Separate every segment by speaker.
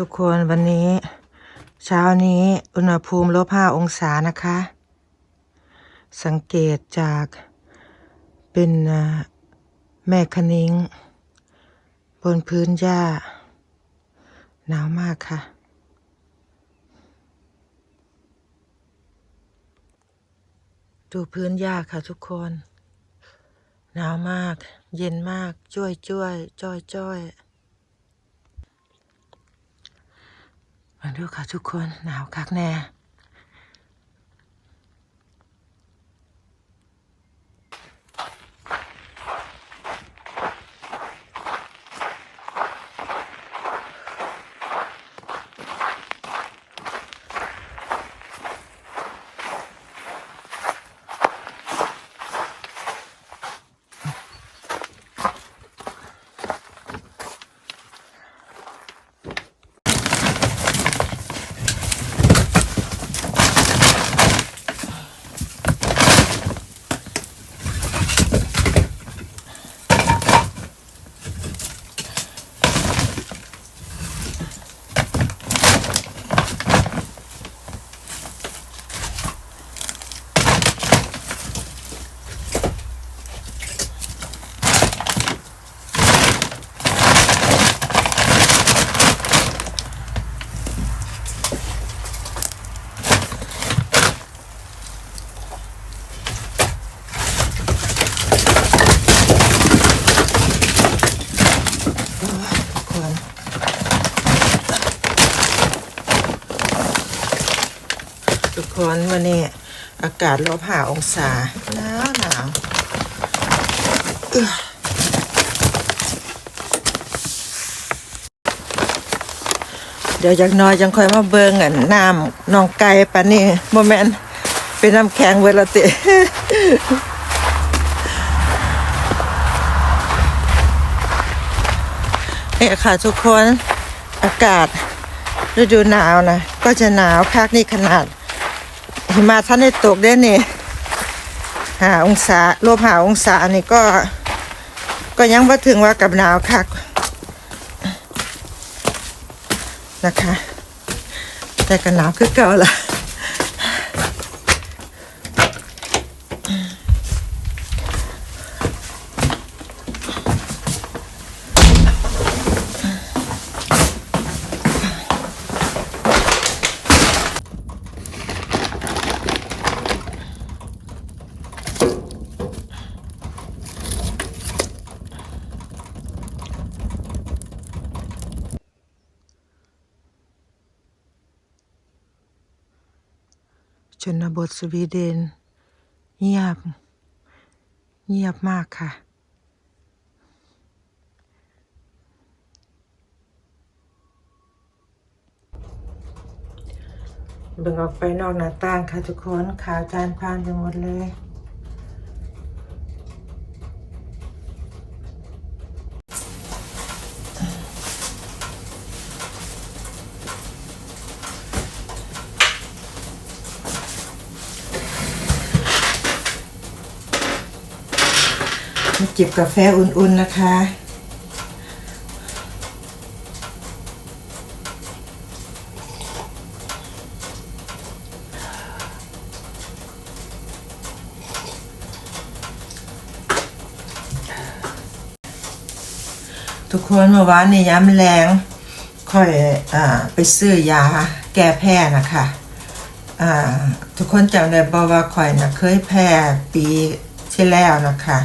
Speaker 1: ทุกคนวันนี้ เช้านี้อุณหภูมิลบห้าองศานะคะ สังเกตจากเป็นแม่คณิ้ง บนพื้นหญ้า หนาวมากค่ะ ดูพื้นหญ้าค่ะทุกคน หนาวมาก เย็นมาก จ้วยจ้วยจ้อยจ้อย มาดูค่ะทุกคนหนาวคักแน่ ทุกคนทุกคนวันนี้อากาศลบหาองศาหนาวหนาวเดี๋ยวจากน้อยจังค่อยมาเบิ่งอันน้ำน้องไก่ปานนี้โมแมนเป็นน้ำแข็งเวลาติเนี่ยค่ะทุกคนอากาศฤดูหนาวนะ ก็จะหนาวคักนี่ขนาด หิมะท่านได้ตกได้เนี่ยหาองศาลบหาองศานี่ก็ ก็ยังว่าถึงว่ากับหนาวค่ะนะคะ แต่ก็หนาวคือเก่าละ บทสวีเดน เงียบ เงียบมากค่ะ เบิ่งออกไปนอกหน้าต่างค่ะทุกคนขาวจานพานไปหมดเลย มาจิบกาแฟอุ่นๆนะคะ ทุกคนเมื่อวานนี่ย้ำแรงค่อยอไปซื้อยาแก้แพ้นะคะทุกคนจำได้บอกว่าค่อยนะเคยแพ้ปีที่แล้วนะคะ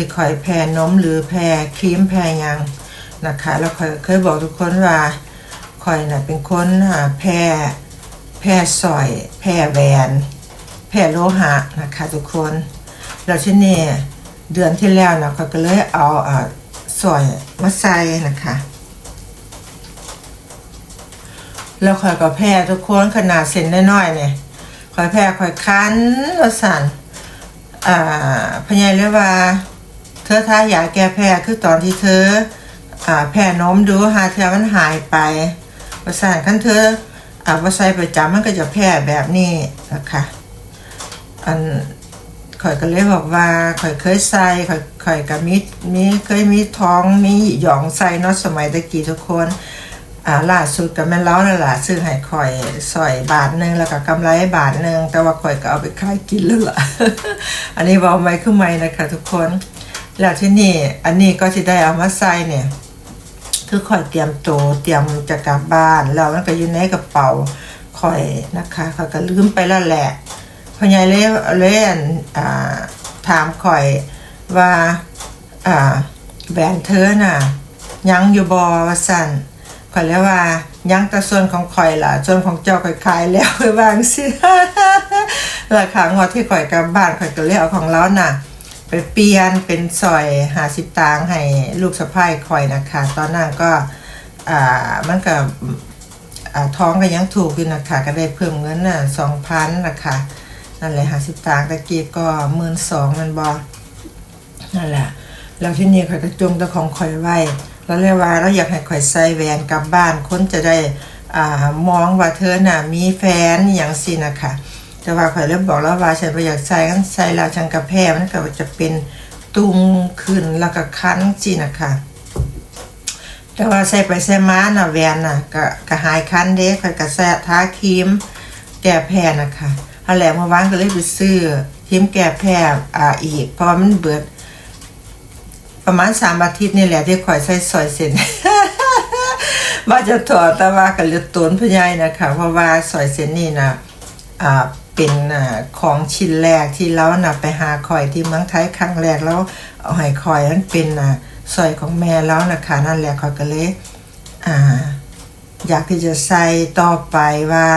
Speaker 1: ที่คอยแพ้นมหรือแพ้ครีมแพ้ยังนะคะแล้วคอยเคยบอกทุกคนว่าคอยน่ะเป็นคนอ่าแพ้แพ้สอยแพ้แหวนแพ้โลหะนะคะทุกคนแล้วที่นี่เดือนที่แล้วนะเขาก็เลยเอาอ่าสอยมาใส่นะคะแล้วคอยก็แพ้ทุกคนขนาดเส้นน้อยๆเนี่ยคอยแพ้คอยคันแล้วสั่นอ่าพญายเรียกว่า เธอทายาแก้แพ้คือตอนที่เธอแพ้นมดูหาเธอมันหายไปประสานขั้นเธออาว่าใส่ประจำมันก็จะแพ้แบบนี้นะคะอันข่อยก็เลยบอกว่าข่อยเคยใส่ข่อยข่อยกับมีมีเคยมีท้องมีหยองใส่เนาะสมัยตะกี้ทุกคนอ่าล่าสุดกับแม่เล้านั่นแหละซื้อให้ข่อยสอยบาทหนึ่งแล้วก็กำไรบาทหนึ่งแต่ว่าข่อยก็เอาไปขายกินแล้วล่ะ อันนี้บอกไม่ขึ้นไม่นะคะทุกคน แล้วที่นี่อันนี้ก็จะได้เอามาใส่เนี่ย คือข่อยเตรียมโตเตรียมจะกลับบ้านแล้วมันก็อยู่ในกระเป๋าข่อยนะคะข่อยก็ลืมไปแล้วแหละพ่อใหญ่เล่เล่นถามข่อยว่าแบนเธอน่ะยังอยู่บอว่าสั่นข่อยเลยว่ายังแต่ส่วนของข่อยล่ะส่วนของเจ้าข่อยขายแล้วไปวางสิราคางวดที่ข่อยกลับบ้านข่อยก็เลยเอาของเราน่ะ ไปเปลี่ยนเป็นซอยหาสิบตางให้ลูกสะพ้ายคอยนะคะ ตอนนั้นก็อ่ามันก็อ่าท้องก็ยังถูกอยู่นะคะ ก็ได้เพิ่มเงินน่ะสองพันนะคะนั่นแหละหาสิบตางตะกี้ก็หมื่นสองมันบอนั่นแหละแล้วที่นี่ข่อยก็จงแตะของข่อยไว้แล้วเรียกว่าเราอยากให้ข่อยใส่แหวนกลับบ้านคนจะได้อ่ามองว่าเธอน่ะมีแฟนอย่างสินะคะ แต่ว่าข่อยเริ่มบอกแล้วว่าฉันไม่อยากใส่กันใส่แล้วฉันกระแพ้มันก็จะเป็นตุงขึ้นแล้วก็คันสินะคะแต่ว่าใส่ไปใส่มาน่ะแวนน่ะก็ก็หายคันเด้ข่อยก็แซ่ทาครีมแก้แพ้นะคะเอาแหละเมื่อวานก็เลยไปซื้อครีมแก้แพ้อ่าอีก เพราะมันเบิดประมาณสามอาทิตย์นี่แหละที่ข่อยใส่ซอยเส้นว่าจะถอดแต่ว่าก็เลือดตนพยายนะคะเพราะว่าซอยเส้นนี่นะอ่า เป็นอ่าของชิ้นแรกที่เรานะไปหาข่อยที่เมืองไทยครั้งแรกแล้วเอาให้ข่อยนั้นเป็นอ่าซอยของแม่แล้วนะคะนั่นแหละข่อยก็เลยอ่า อยากที่จะใส่ต่อไปว่า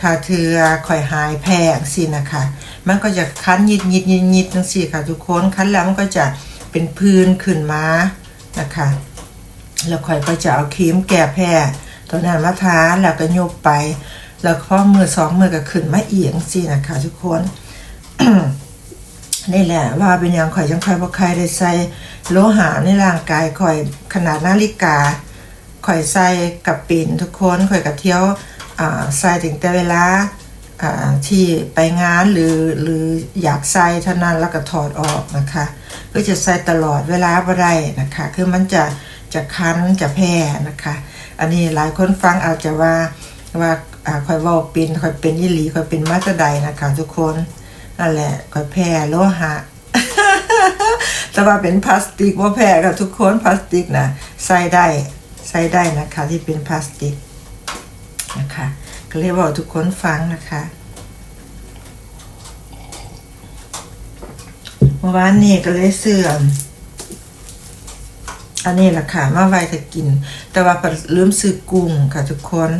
Speaker 1: คาเทือข่อยหายแพงสินะคะ มันก็จะคั้นยิดยิดยิดยิดจังสิค่ะทุกคนคั้นแล้วมันก็จะเป็นพื้นขึ้นมานะคะ แล้วข่อยก็จะเอาครีมแก้แพ้ตัวนั้นมาทาแล้วก็โยกไป แล้วข้อมือสองมือก็ขึ้นมาเอียงสินะคะทุกคนนี่แหละว่าเป็นอย่างข่อยจังข่อยบ่ใครได้ใส่โลหะในร่างกายข่อยขนาดนาฬิกาข่อยใส่กับปิ่นทุกคนข่อยกับเที่ยวใส่ถึงแต่เวลาอ่าที่ไปงานหรือหรืออยากใส่เท่านั้นแล้วก็ถอดออกนะคะ ก็จะใส่ตลอดเวลาบ่ได้นะคะ คือมันจะจะคันจะแพ้นะคะ อันนี้หลายคนฟังอาจจะว่าว่า อ่าข่อยเว่าเป็นข่อยเป็นยี่หลีข่อยเป็นมาตรใดนะคะทุกคนนั่นแหละข่อยแพ้โลหะแต่ว่าเป็นพลาสติกว่าแพ้กับทุกคนพลาสติกนะใส่ได้ใส่ได้นะคะที่เป็นพลาสติกนะคะก็เรียกว่าทุกคนฟังนะคะเมื่อวานนี้ก็เลยเสื่อมอันนี้แหละค่ะมาไว้ถ้ากิน แต่ว่าลืมซื้อกุ้งค่ะทุกคน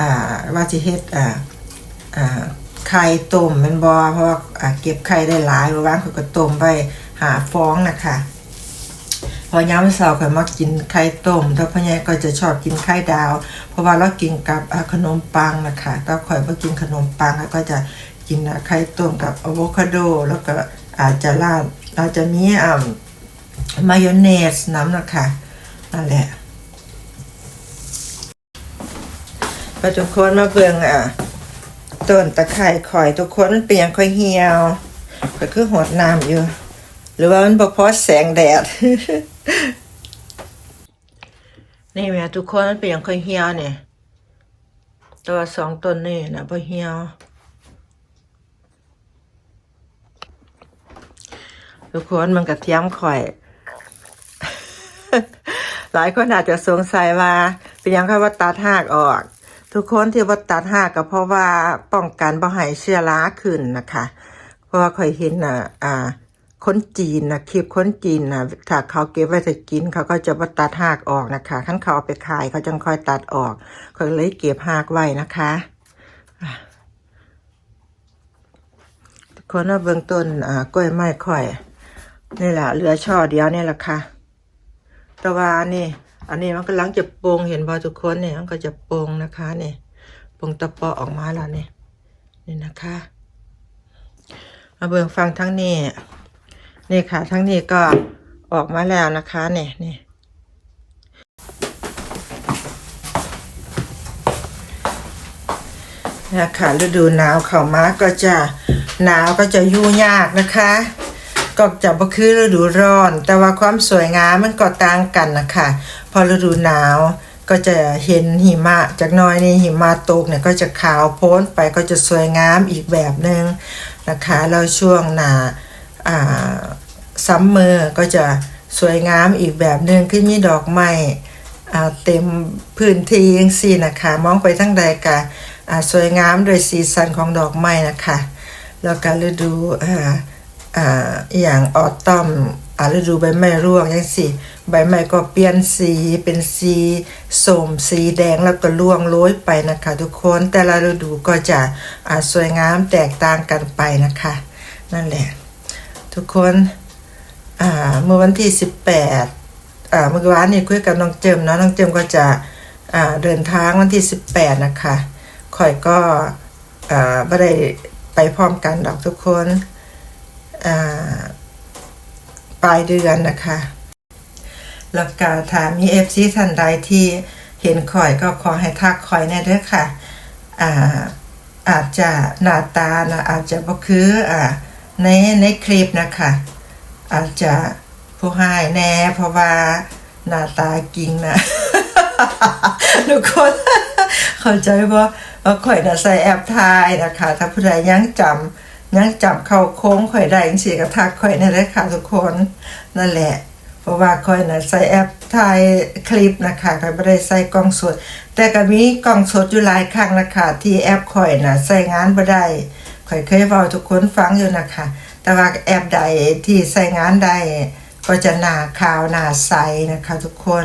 Speaker 1: อ่าว่าจะเฮ็ดอ่าอ่าไข่ต้มแมันบอเพราะว่าเก็บไข่ได้หลายเมื่อวานเขาก็ต้มไปหาฟองนะคะพอยามเช้าก็มักกินไข่ต้มถ้าพ่อใหญ่ก็จะชอบกินไข่ดาว เพราะว่าเรากินกับขนมปังนะคะถ้าข่อยบ่กินขนมปังก็จะกินไข่ต้มกับอะโวคาโด แล้วก็อาจจะราดเราจะมีอ่ามายองเนสน้ำนะคะนั่นแหละ ไปทุกคนมาเบิ่งอะต้นตะไคร่ข่อยทุกคนมันเป็นหยังค่อยเหี่ยวข่อยคือหดน้ำอยู่ หรือว่ามันบ่พอแสงแดด นี่แม่ทุกคนมันเป็นหยังค่อยเหี่ยวเนี่ยตัวสองต้นนี่นะบ่เหี่ยวทุกคนมันกระเทียมข่อย หลายคนอาจจะสงสัยว่า เป็นยังค่ะว่าตัดหากออก ทุกคนที่ว่าตัดหากก็เพราะว่าป้องกันบ่ให้เชื้อราขึ้นนะคะ เพราะว่าข่อยเห็นน่ะอ่าคนจีนนะคลิปคนจีนนะถ้าเขาเก็บไว้จะกินเขาก็จะมาตัดหากออกนะคะขั้นเขาเอาไปขายเขาจึงค่อยตัดออกเขาเลยเก็บหากไว้นะคะทุกคนว่าเบื้องต้นอ่ากล้วยไม้ข่อยนี่แหละเหลือช่อเดียวนี่แหละค่ะ แต่ว่านี่ อันนี้มันกำลังจะโปร่งเห็นบอทุกคนเนี่ยมันก็จะโปร่งนะคะนี่โปร่งตะปอออกมาแล้วเนี่ยนี่นะคะ มาเบิ่งฟังทั้งนี้นี่ค่ะ ทั้งนี้ก็ออกมาแล้วนะคะเนี่ยนี่นะคะฤดูหนาวเข้ามาก็จะหนาวก็จะยุ่งยากนะคะ ก็จะบ่คือฤดูร้อน แต่ว่าความสวยงามมันก็ต่างกันนะคะพอฤดูหนาวก็จะเห็นหิมะจากน้อยนี่หิมะตกเนี่ยก็จะขาวโพ้นไปก็จะสวยงามอีกแบบหนึ่งนะคะแล้วช่วงหนาอ่าซัมเมอร์ก็จะสวยงามอีกแบบหนึ่งขึ้นมีดอกไม้อ่าเต็มพื้นที่ยังสี่นะคะ มองไปทั้งใดกะอ่าสวยงามโดยสีสันของดอกไม้นะคะ แล้วก็ฤดูอ่า อ่าอย่างออตอมอ่าฤดูใบไม้ร่วงยังสิใบไม้ก็เปลี่ยนสีเป็นสีส้มสีแดงแล้วก็ร่วงโรยไปนะคะทุกคนแต่ละฤดูก็จะอ่าสวยงามแตกต่างกันไปนะคะ นั่นแหละ ทุกคนอ่าเมื่อวันที่ 18อ่าเมื่อวานนี่คุยกับน้องเจิมเนาะน้องเจิมก็จะอ่าเดินทางวันที่ 18 นะคะข่อยก็อ่าไม่ได้ไปพร้อมกันดอกทุกคน ปลายเดือนนะคะแล้วก็ถ้ามีเอฟซีท่านใดที่เห็นข่อยก็ขอให้ทักข่อยแน่เด้อค่ะอ่าอาจจะหน้าตานะอาจจะบ่คืออ่าในในคลิปนะคะอาจจะผู้ให้แน่เพราะว่าหน้าตากิงนะทุกคนเข้าใจว่าว่าข่อยน่ะใส่แอปทายนะคะ ถ้าผู้ใดยังจำ ยังจำเข้าโค้งข่อยได้จังซี่ก็ทักข่อยแน่เด้อค่ะทุกคนนั่นแหละ เพราะว่าข่อยน่ะใส่แอปถ่ายคลิปนะคะข่อยบ่ได้ใส่กล้องสด แต่ก็มีกล้องสดอยู่หลายครั้งนะคะที่แอปข่อยน่ะใส่งานบ่ได้ข่อยเคยเว้าทุกคนฟังอยู่นะคะ แต่ว่าแอปใดที่ใส่งานได้ก็จะหนาขาวหนาใสนะคะ ทุกคน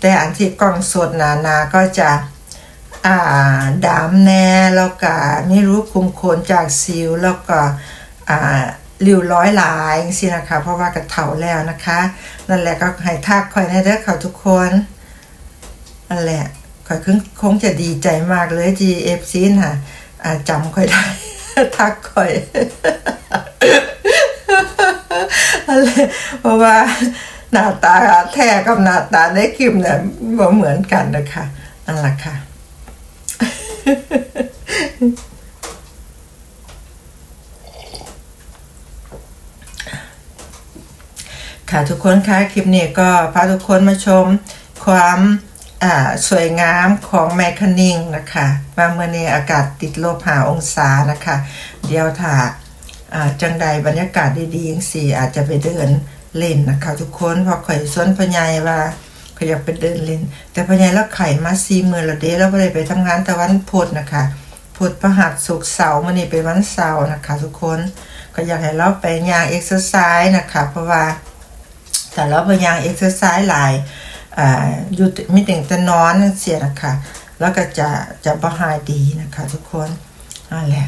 Speaker 1: แต่อันที่กล้องสดหนาๆก็จะ อ่าดำแน่แล้วก็มีรูปคุมโคนจากสิวแล้วก็อ่าริ้วร้อยหลายสินะคะ เพราะว่ากระเถาแล้วนะคะ นั่นแหละก็ให้ทักคอยในเด้อเขาทุกคนนั่นแหละคอยคงคงจะดีใจมากเลยที่เอฟซีน่ะอาจำคอยได้ ทักคอยนั่นแหละเพราะว่าหน้าตาแท้กับหน้าตาในคลิปเนี่ยบ่เหมือนกันนะคะนั่นแหละค่ะ ค่ะทุกคนคะคลิปนี้ก็พาทุกคนมาชมความสวยงามของแมคคนิงนะคะว่าเมื่อนี้อากาศติดลบหาองศานะคะ เดียวถ้าอ่าจังใดบรรยากาศดีๆอย่างสี่อาจจะไปเดินเล่นนะคะ ทุกคนพอข่อยสวนพญายว่า ข่อยากไปเดินเล่น แต่พญายแล้วไข่มาซีมือละเดแล้วก็เลยไปทำงานแต่วันพุธนะคะพุธพฤหัสศุกเสาร์มื่อนี้เป็นวันเสาร์นะคะ ทุกคนก็อยากให้เราไปย่างเอ็กซ์ไซส์นะคะ เพราะว่าแต่เราพยายามเอ็กซ์ไซส์หลายอ่าอยู่ไม่ถึงจะนอนเสียนะคะแล้วก็จะจะบหายดีนะคะ ทุกคนนั่นแหละ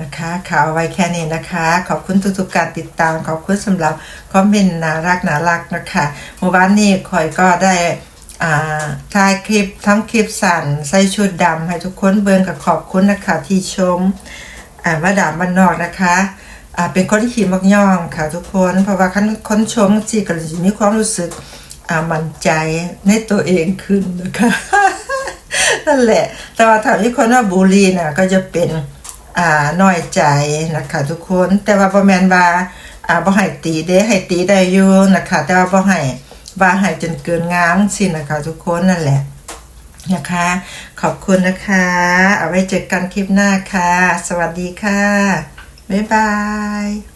Speaker 1: นะคะข่าวไว้แค่นี้นะคะ ขอบคุณทุกๆการติดตามขอบคุณสำหรับคอมเมนต์น่ารักน่ารักนะคะเมื่อวานนี้คอยก็ได้ถ่ายคลิปทั้งคลิปสั่นใส่ชุดดำให้ทุกคนเบิ่งกับขอบคุณนะคะที่ชมอ่ามาดามบ้านนอกนะคะเป็นคนที่ขี่มักย่องค่ะทุกคนเพราะว่าคันคนชมจีก็จะมีความรู้สึกมั่นใจในตัวเองขึ้นนะคะนั่นแหละ แต่ว่าถ้ามีคนว่าบูลลีน่ะก็จะเป็น อ่าน้อยใจนะคะทุกคนแต่ว่าบ่แมนว่าอ่าบ่ให้ตีเด้ให้ตีได้อยู่นะคะ แต่ว่าบ่ให้ว่าให้จนเกินงามสินะคะทุกคนนั่นแหละนะคะ ขอบคุณนะคะ เอาไว้เจอกันคลิปหน้าค่ะ สวัสดีค่ะ บ๊ายบาย